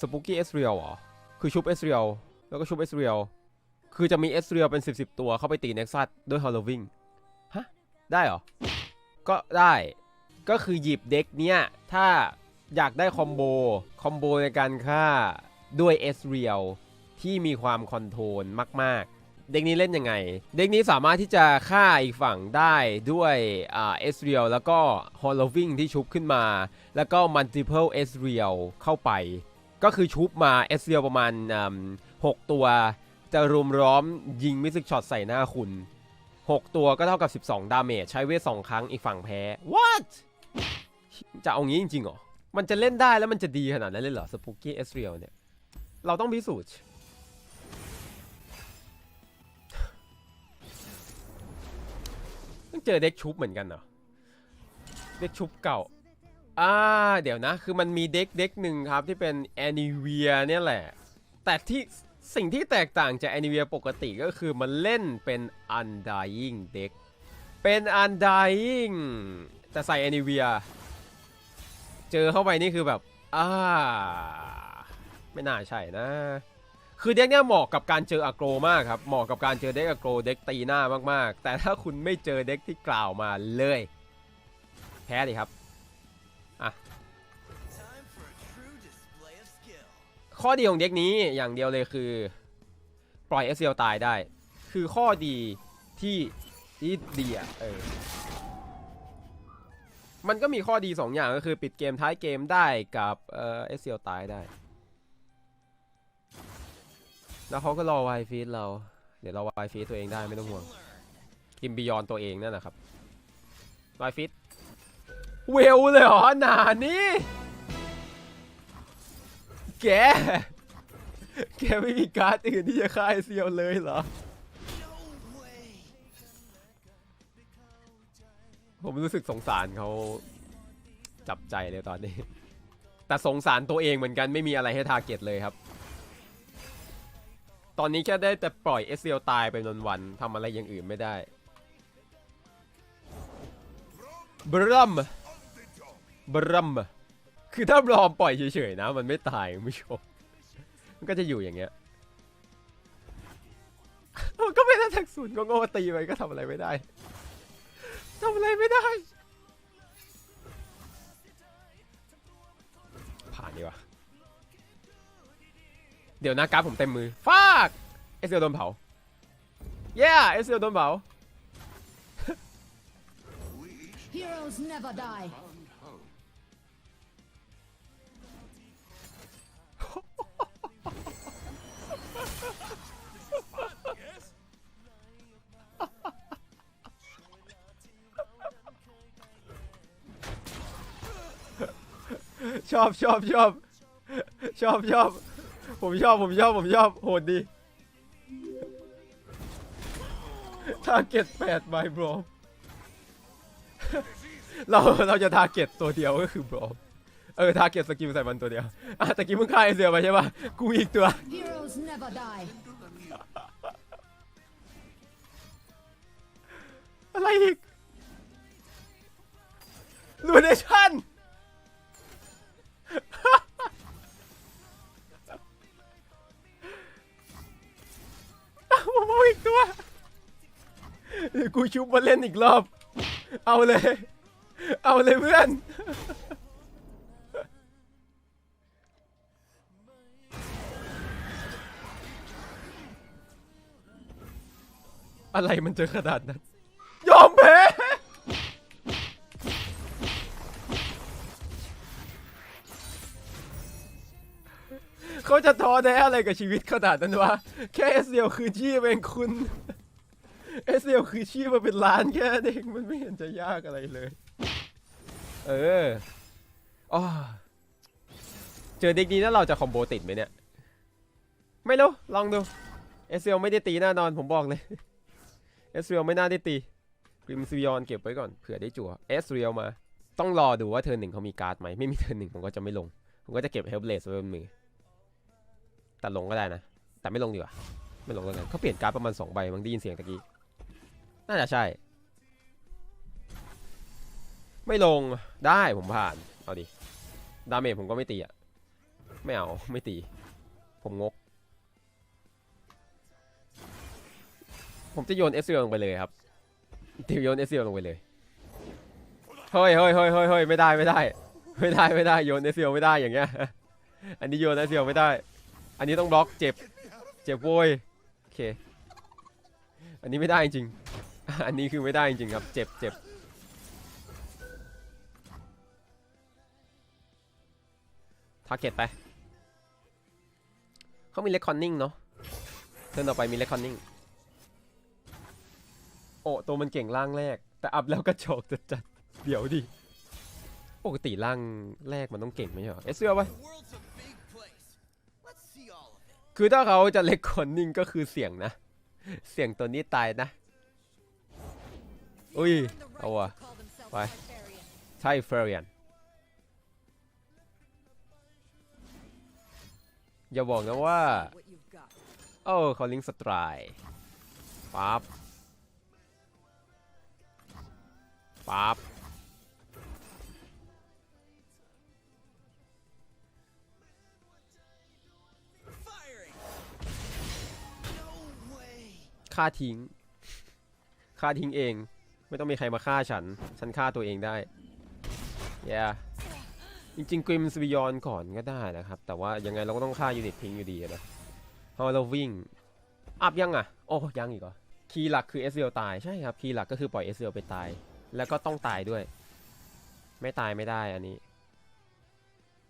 สปุกี้เอสเรียลเหรอ คือชุบเอสเรียลแล้วก็ชุบเอสเรียลคือจะมีเอสเรียลเป็น 10บสตัวเข้าไปตีเน็กซัสด้วยฮอลโลวิงฮะ ได้เหรอ ก็ได้ ก็คือหยิบเด็กเนี้ย ถ้าอยากได้คอมโบ คอมโบในการฆ่าด้วยเอสเรียลที่มีความคอนโทรลมาก ๆ เด็กนี้เล่นยังไง เด็กนี้สามารถที่จะฆ่าอีกฝั่งได้ด้วยเอสเรียลแล้วก็ฮอลโลวิงที่ชุบขึ้นมา แล้วก็ multiple เอสเรียลเข้าไป ก็คือชุบมาเอสเรียลประมาณหกตัว จะรุมร้อมยิงมิสซิกช็อตใส่หน้าคุณ 6 ตัวก็เท่ากับ 12 ดาเมจใช้เวท2ครั้งอีกฝั่งแพ้ what จะเอางี้จริงๆเหรอ มันจะเล่นได้แล้วมันจะดีขนาดนั้นเลยเหรอสปุกี้เอสเรียลเนี่ย เราต้องพิสูจน์ต้องเจอเด็กชุบเหมือนกันเหรอ เด็กชุบเก่า อ่าเดี๋ยวนะ คือมันมีเด็กเด็กหนึ่งครับที่เป็นแอนิเวียเนี่ยแหละ แต่ที่สิ่งที่แตกต่างจากแอนิเวียปกติก็คือมันเล่นเป็น Undying เด็กเป็น Undying แต่ใส่แอนิเวีย เจอเข้าไปนี่คือแบบอ่าไม่น่าใช่นะ คือเด็กเนี่ยเหมาะกับการเจออะโกรมากครับเหมาะกับการเจอเด็กอะโกรเด็กตีหน้ามากๆ แต่ถ้าคุณไม่เจอเด็กที่กล่าวมาเลย แพ้ดิครับ Time for a true display of skill. ข้อดีของเด็กนี้อย่างเดียวเลยคือ ปล่อยเอสเซลตายได้ คือข้อดีที่ที่ดีอะเออมันก็มีข้อดี 2 อย่างก็คือปิดเกมท้ายเกมได้กับเออเอสเซลตายได้ แล้วเขาก็รอไวฟีดเรา เดี๋ยวเราไวฟีดตัวเองได้ไม่ต้องห่วงกินบิยอนตัวเองนั่นแหละครับไวฟีด เวลเลยเหรอหนานี่แก แกไม่มีการ์ดอื่นที่จะฆ่าไอเซียวเลยเหรอ ผมรู้สึกสงสารเขาจับใจเลยตอนนี้ แต่สงสารตัวเองเหมือนกันไม่มีอะไรให้ทาร์เก็ตเลยครับ ตอนนี้แค่ได้แต่ปล่อยเอสเซียวตายไปนวันๆทำอะไรอย่างอื่นไม่ได้บรัม บรัมคือถ้าลอมปล่อยเฉยๆนะ มันไม่ตายคุณผู้ชมมันก็จะอยู่อย่างเงี้ยมันก็ไม่ได้ทักศูนย์ก็โง่ตีไปก็ทำอะไรไม่ได้ทำอะไรไม่ได้ ผ่านดีกว่า เดี๋ยวนะกราฟผมเต็มมือฟากเอสเอลโดนเผาเย้เอสเอลโดนเผา Heroes never die. ชอบชอบชอบชอบชอบผมชอบผมชอบผมชอบโหดดีทาร์เก็ตแปดใบบรอมเราเราจะทาร์เก็ตตัวเดียวก็คือบรอมเออทาร์เก็ตสกิลใส่มันตัวเดียวอะตะกี้มึงฆ่าไอเซียไปใช่ปะกูอีกตัว Heroes never die. อะไรอีกลูเนชั่นผ มเอาอีกตัวเดี๋ยวกูชุบมาเล่นอีกรอบ เอาเลย เอาเลยเพื่อน อะไรมันเจอขนาดนั้น ยอมแพ้ เขาจะท้อแท้อะไรกับชีวิตขนาดนั้นวะ แค่เอสเดียวคือชีพเองคุณเอสเดียวคือชีพมาเป็นล้านแค่นั้นเองมันไม่เห็นจะยากอะไรเลย เอออ๋อเจอเด็กนี้แล้วเราจะคอมโบติดไหมเนี่ย ไม่รู้ ลองดูเอสเดียวไม่ได้ตีแน่นอนผมบอกเลยเอสเรียลไม่น่าได้ตีกริมซิยอนเก็บไว้ก่อนเผื่อได้จั่วเอสเรียลมา ต้องรอดูว่าเทิร์นหนึ่งเขามีการ์ดไหมไม่มีเทิร์นหนึ่งผมก็จะไม่ลงผมก็จะเก็บเฮลเบลสไว้บนมือ แต่ลงก็ได้นะ แต่ไม่ลงดีกว่า ไม่ลงแล้วกันเขาเปลี่ยนการ์ดประมาณสองใบบางได้ยินเสียงตะกี้ น่าจะใช่ ไม่ลง ได้ผมผ่าน เอาดิ ดาเมจผมก็ไม่ตีอะไม่เอา ไม่ตี ผมงก ผมจะโยนเอสเซียลงไปเลยครับติวโยนเอสเซียลลงไปเลยเฮ้ยเฮ้ยเฮ้ยเฮ้ยเฮ้ยไม่ได้ไม่ได้ ไม่ได้ไม่ได้โยนเอสเซียลไม่ได้อย่างเงี้ย อันนี้โยนเอสเซียลไม่ได้ อันนี้ต้องบล็อกเจ็บ เจ็บโวยโอเค อันนี้ไม่ได้จริง อันนี้คือไม่ได้จริงครับ เจ็บเจ็บทาร์เก็ตไป เขามีเลคคอนนิ่งเนาะเทิร์นต่อไปมีเลคคอนนิ่ง โอ้ตัวมันเก่งล่างแรก แต่อัพแล้วก็โฉกจัดจัด เดี๋ยวดิ ปกติล่างแรกมันต้องเก่งไม่ใช่เหรอ เอสเซียไป คือถ้าเขาจะเล็กคนนิ่งก็คือเสียงนะ เสียงตัวนี้ตายนะ อุ้ย เอาวะไป ใช่เฟรียนอย่าบอกนะว่า โอ้เขาลิงสตร์ปั๊บปั๊บ ฆ่าทิ้ง ฆ่าทิ้งเอง ไม่ต้องมีใครมาฆ่าฉัน ฉันฆ่าตัวเองได้ yeah จริงๆกริมสบิยอนก่อนก็ได้นะครับ แต่ว่ายังไงเราก็ต้องฆ่ายูนิตทิ้งอยู่ดีอะนะพอเราวิ่ง อัพยังอะ โอ้ยังอีกเหรอ คีย์หลักคือเอสเตาย ใช่ครับ คีย์หลักก็คือปล่อยเอสไปตาย แล้วก็ต้องตายด้วย ไม่ตายไม่ได้อันนี้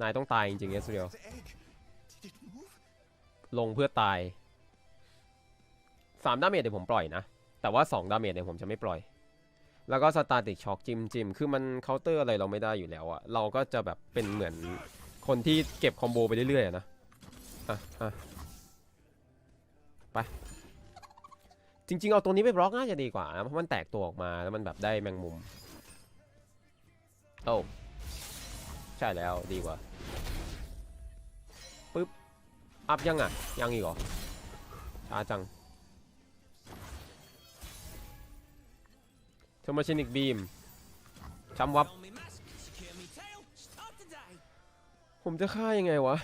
นายต้องตายจริงๆเอสเ The egg. Did it move? ลงเพื่อตาย สามดาเมจเดี๋ยวผมปล่อยนะ แต่ว่าสองดาเมจเนี่ยผมจะไม่ปล่อย แล้วก็สตาติกช็อคจิมจิมคือมันเคาน์เตอร์อะไรเราไม่ได้อยู่แล้วอะเราก็จะแบบเป็นเหมือนคนที่เก็บคอมโบไปเรื่อยๆนะอะอะไปจริงๆ เอาตัวนี้ไปบล็อกน่าจะดีกว่านะเพราะมันแตกตัวออกมาแล้วมันแบบได้แมงมุมโอ้ใช่แล้วดีกว่าปึ๊บอัพยังอะ ยังอีกเหรอช้าจัง เทอร์มาชินิกบีมช้ำวับ ผมจะฆ่ายังไงวะ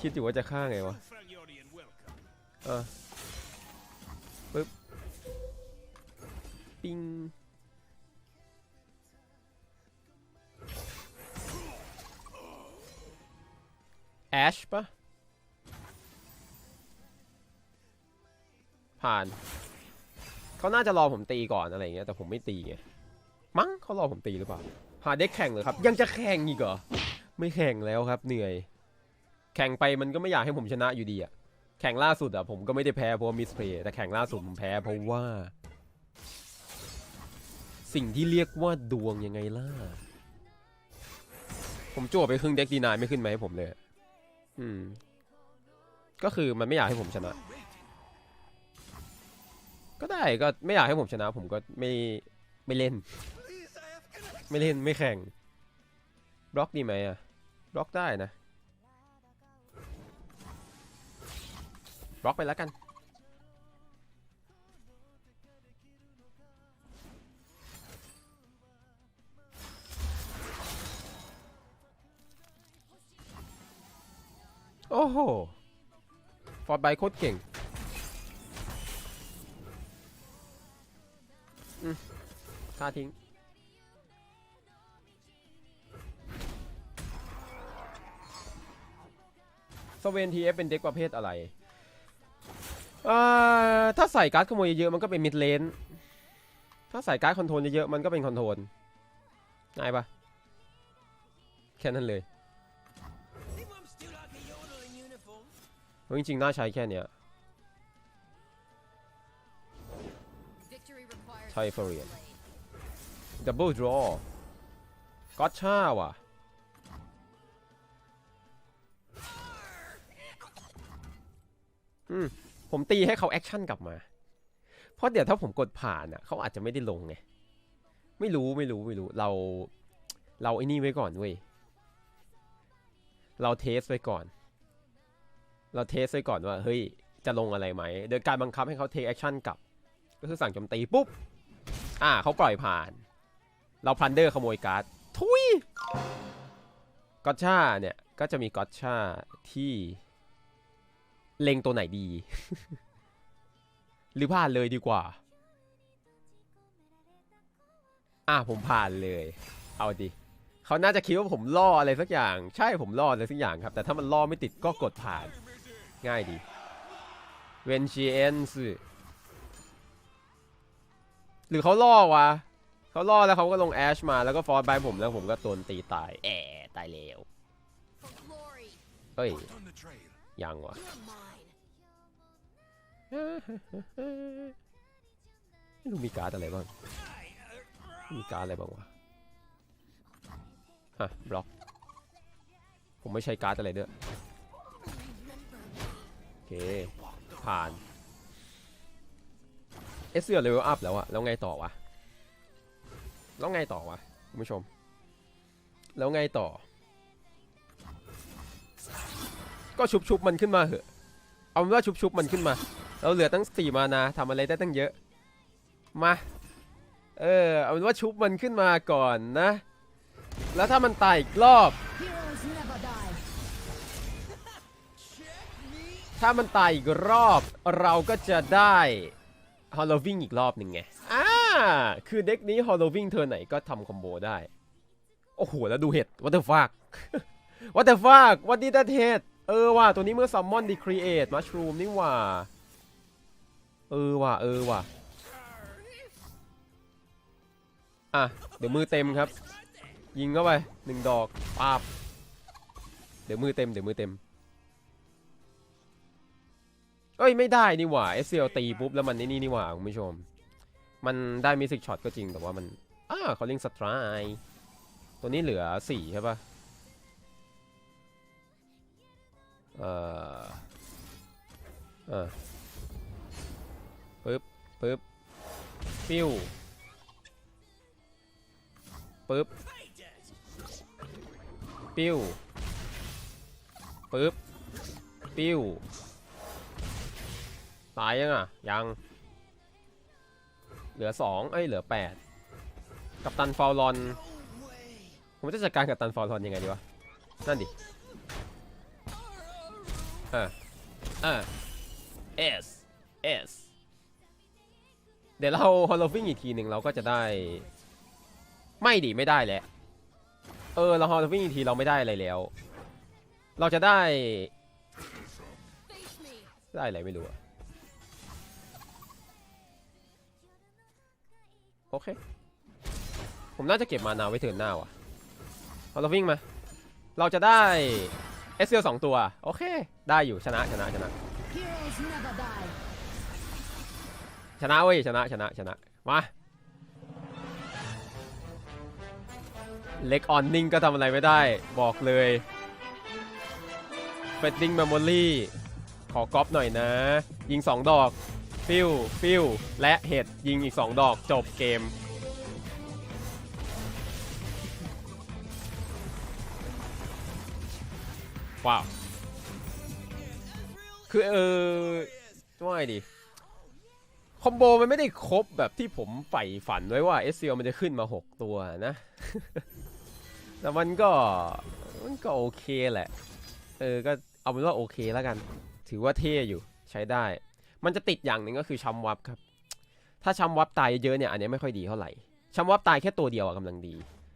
คิดอยู่ว่าจะฆ่าไงวะ เออปึ๊บ ปิงแอชปะผ่าน เขาน่าจะรอผมตีก่อนอะไรอย่างเงี้ยแต่ผมไม่ตีไงมั้งเขารอผมตีหรือเปล่าหาเด็กแข่งเลยครับ ยังจะแข่งอีกเหรอไม่แข่งแล้วครับ เหนื่อย แข่งไปมันก็ไม่อยากให้ผมชนะอยู่ดีอะแข่งล่าสุดอะผมก็ไม่ได้แพ้เพราะมิสเพลย์แต่แข่งล่าสุดผมแพ้เพราะว่า สิ่งที่เรียกว่าดวงยังไงล่ะผมจั่วไปครึ่งเด็กดีนายไม่ขึ้นมาให้ผมเลย อืม ก็คือมันไม่อยากให้ผมชนะ ก็ได้ก็ไม่อยากให้ผมชนะ ผมก็ไม่ไม่เล่น ไม่เล่นไม่แข่งบล็อกดีไหมอะบล็อกได้นะบล็อกไปแล้วกัน โอ้โห ฟอร์ดไบโคตรเก่ง ฆ่าทิ้ง สเวนทีเอฟเป็นเด็กประเภทอะไรอ่าถ้าใส่การ์ดขโมยเยอะๆมันก็เป็นมิดเลน ถ้าใส่การ์ดคอนโทรลเยอะๆมันก็เป็นคอนโทรลง่ายปะแค่นั้นเลย Think I'm still like a yodel in uniform? เพราะจริงๆ น่าใช้แค่เนี้ยใช่เฟรียน ดับเบิลดรอก็ช่าว่ะ อืม ผมตีให้เขาแอคชั่นกลับมา เพราะเดี๋ยวถ้าผมกดผ่านอะ เขาอาจจะไม่ได้ลงไง ไม่รู้ไม่รู้ไม่รู้ เรา เราไอ้นี่ไว้ก่อนเว้ย เราเทสไว้ก่อน เราเทสไว้ก่อนว่า เฮ้ย จะลงอะไรไหม โดยการบังคับให้เขาเทคแอคชั่นกลับ ก็คือสั่งโจมตีปุ๊บ อ่า เขาปล่อยผ่าน เราพลันเดอร์ขโมยการ์ด ทุยก็ช่าเนี่ย ก็จะมีกอตชาที่เล็งตัวไหนดี หรือผ่านเลยดีกว่า อะผมผ่านเลย เอาดิเขาน่าจะคิดว่าผมล่ออะไรสักอย่าง ใช่ผมล่ออะไรสักอย่างครับ แต่ถ้ามันล่อไม่ติดก็กดผ่าน ง่ายดีเวนชีเอนส์หรือเขาล่อวะ เขาล่อแล้วเขาก็ลงแอชมาแล้วก็ฟอร์สไปผมแล้วผมก็โดนตีตายแอะตายแล้วเฮ้ยยังวะไม่รู้มีการ์ดอะไรบ้าง มีการ์ดอะไรบ้างวะฮะบล็อก ผมไม่ใช้การ์ดอะไรด้วยโอเค ผ่าน เอสเซียเลเวลอัพแล้วอะแล้วไงต่อวะ แล้วไงต่อวะคุณผู้ชม แล้วไงต่อ ก็ชุบชุบมันขึ้นมาเหอะ เอาเป็นว่าชุบชุบมันขึ้นมา เราเหลือตั้งสี่มานาทำอะไรได้ตั้งเยอะ มา เออ เอาเป็นว่าชุบมันขึ้นมาก่อนนะ แล้วถ้ามันตายอีกรอบ ถ้ามันตายอีกรอบ เราก็จะได้ฮอลโลวิ่งอีกรอบหนึ่งไงอ่า คือเด็กนี้ฮอลโลวิงเธอไหนก็ทำคอมโบได้ โอ้โห แล้วดูเห็ด what the fuck what the fuck what did that head เออว่ะตัวนี้เมื่อ summon decreate mushroom นี่ว่ะเออว่ะเออว่ะอะ เดี๋ยวมือเต็มครับ ยิงเข้าไปหนึ่งดอกปาบเดี๋ยวมือเต็มเดี๋ยวมือเต็มเอ้ยไม่ได้นี่หว่า s อ l ตีปุ๊บแล้วมันนี่นี่นี่หว่าคุณผู้ชม มันได้มิสิกช็อตก็จริงแต่ว่ามันอ่าเขาเล่นสตรายตัวนี้เหลือสี่ใช่ปะเอ่อเออปึ๊บปึ๊บปิ้วปึ๊บปิ้วปึ๊บปิ้วตายยังอะยัง เหลือสองเอ้ยเหลือแปดกับตันฟาวลอน ผมจะจัดการกับตันฟาวลอนยังไงดีวะ นั่นดิเออเออ S S เดี๋ยวเราฮอลโลฟิงอีกทีหนึ่งเราก็จะได้ ไม่ดิไม่ได้แหละเออเราฮอลโลฟิงอีกทีเราไม่ได้อะไรแล้ว เราจะได้ ได้อะไรไม่รู้อะ โอเค ผมน่าจะเก็บมานาไว้เทินหน้าว่ะเราวิ่งมา เราจะได้เอสเซลสองตัว โอเค ได้อยู่ชนะชนะชนะ ชนะเว้ยชนะชนะชนะ มา เล็กออนนิ่งก็ทำอะไรไม่ได้ บอกเลยเฟดดิ้งเมมโมรี่ขอก๊อปหน่อยนะ ยิง2ดอก ฟิวฟิวและเห็ดยิงอีก 2 ดอกจบเกม ว้าว คือเออว่าไงดี คอมโบมันไม่ได้ครบแบบที่ผมใฝ่ฝันไว้ว่าเอสเมันจะขึ้นมา 6 ตัวนะ แต่มันก็ มันก็โอเคแหละ เออ ก็เอาเป็นว่าโอเคแล้วกัน ถือว่าเท่อยู่ใช้ได้ มันจะติดอย่างหนึ่งก็คือชัมวับครับ ถ้าชัมวับตายเยอะเนี่ยอันนี้ไม่ค่อยดีเท่าไหร่ชัมวับตายแค่ตัวเดียวอะกำลังดี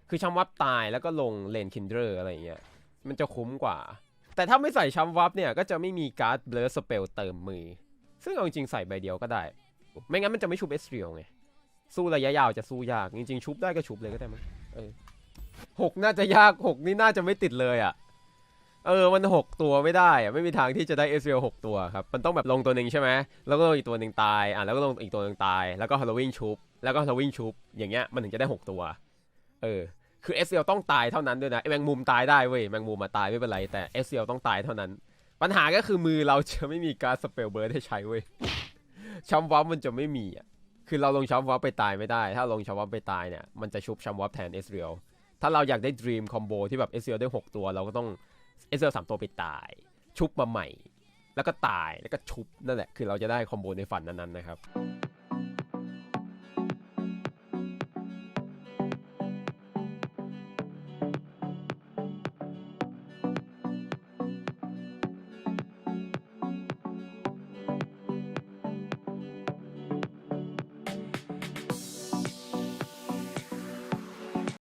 คือชัมวับตายแล้วก็ลงเลนคินเดอร์อะไรเงี้ย มันจะคุ้มกว่า แต่ถ้าไม่ใส่ชัมวับเนี่ยก็จะไม่มีการ์ดเบลสเปลเติมมือ ซึ่งเอาจริงๆใส่ใบเดียวก็ได้ ไม่งั้นมันจะไม่ชุบเอสเรียลไง สู้ระยะยาวจะสู้ยาก จริงๆ ชุบได้ก็ชุบเลยก็ได้มั้งเออหกน่าจะยากหกนี่น่าจะไม่ติดเลยอะ เออมันหกตัวไม่ได้อะไม่มีทางที่จะได้เอสเรียลหกตัวครับ มันต้องแบบลงตัวหนึ่งใช่ไหมแล้วก็ลงอีกตัวหนึ่งตายอะแล้วก็ลงอีกตัวหนึ่งตาย แล้วก็ฮาโลวีนชุบแล้วก็ฮาโลวีนชุบอย่างเงี้ยมันถึงจะได้หกตัว เออคือเอสเรียลต้องตายเท่านั้นด้วยนะแมงมุมตายได้เว้ยแมงมุมมาตายไม่เป็นไรแต่เอสเรียลต้องตายเท่านั้น ปัญหาก็คือมือเราจะไม่มีการสเปลเบิร์ดให้ใช้เว้ยชัมวับมันจะไม่มีอะคือเราลงชัมวับไปตายไม่ได้ ถ้าลงชัมวับไปตายเนี่ยมันจะชุบชัมวับแทนเอสเรียลถ้าเราอยากได้ด e ีมคอมโบที่แบบเอสเรียลได้ 6 ตัวเราก็ต้อง เอสเรียลสามตัวไปตาย ชุบมาใหม่ แล้วก็ตายแล้วก็ชุบนั่นแหละ คือเราจะได้คอมโบในฝันนั้นๆนะครับ